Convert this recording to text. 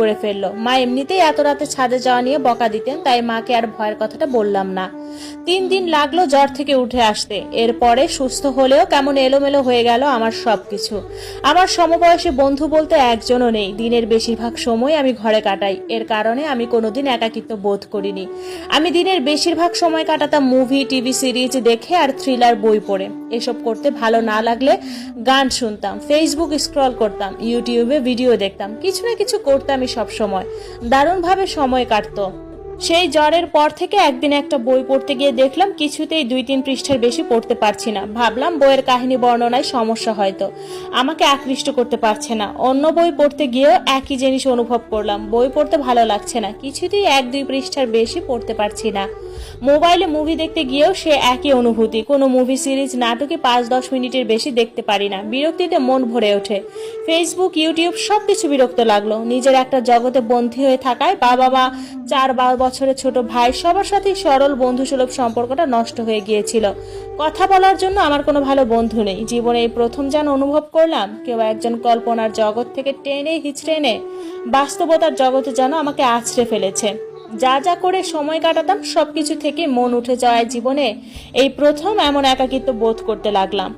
করে ফেলল। মা এমনিতেই এত রাতে ছাদে যাওয়া নিয়ে বকা দিতেন, তাই মাকে আর ভয়ের কথাটা বললাম না। তিন দিন লাগল জ্বর থেকে উঠে আসতে। এরপরে সুস্থ হলেও কেমন এলোমেলো হয়ে গেল আমার সব কিছু আমার সমবয়সী বন্ধু বলতে একজনও নেই। দিনের বেশিরভাগ সময় আমি ঘরে কাটাই। এর কারণে আমি কোনোদিন একাকিত্ব বোধ করিনি। আমি দিনের বেশিরভাগ সময় কাটাতাম মুভি, টিভি, সিরিজ দেখে আর থ্রিলার বই পড়ে। এসব করতে ভালো না লাগলে গান শুনতাম ফেসবুক স্ক্রল করতাম ইউটিউবে ভিডিও দেখতাম, কিছু না কিছু করতামই সব সময় দারুণভাবে সময় কাটতো। সেই জ্বরের পর থেকে একদিন একটা বই পড়তে গিয়ে দেখলাম কিছুতেই দুই তিন পৃষ্ঠার বেশি পড়তে পারছি না। ভাবলাম বইয়ের কাহিনী বর্ণনায় সমস্যা হয়তো। আমাকে আকৃষ্ট করতে পারছে না। অন্য বই পড়তে গিয়েও একই জিনিস অনুভব করলাম। বই পড়তে ভালো লাগছে না। কিছুতেই এক দুই পৃষ্ঠার বেশি পড়তে পারছি না। মোবাইলে মুভি দেখতে গিয়েও সে একই অনুভূতি। কোনো মুভি সিরিজ নাটকে পাঁচ দশ মিনিটের বেশি দেখতে পারি না। বিরক্তিতে মন ভরে ওঠে। ফেসবুক ইউটিউব সব কিছু বিরক্ত লাগল। নিজের একটা জগতে বন্দী হয়ে থাকায় বাবা মা চার বারো বছরের ছোট ভাই সবার সাথেই সরল বন্ধুসুলভ সম্পর্কটা নষ্ট হয়ে গিয়েছিল। কথা বলার জন্য আমার কোনো ভালো বন্ধু নেই। জীবনে এই প্রথম যেন অনুভব করলাম, কেউ একজন কল্পনার জগৎ থেকে টেনে হিচড়ে এনে বাস্তবতার জগতে যেন আমাকে আছড়ে ফেলেছে। যা যা করে সময় কাটাতাম, সবকিছু থেকে মন উঠে যাওয়ায় জীবনে এই প্রথম এমন একাকিত্ব বোধ করতে লাগলাম।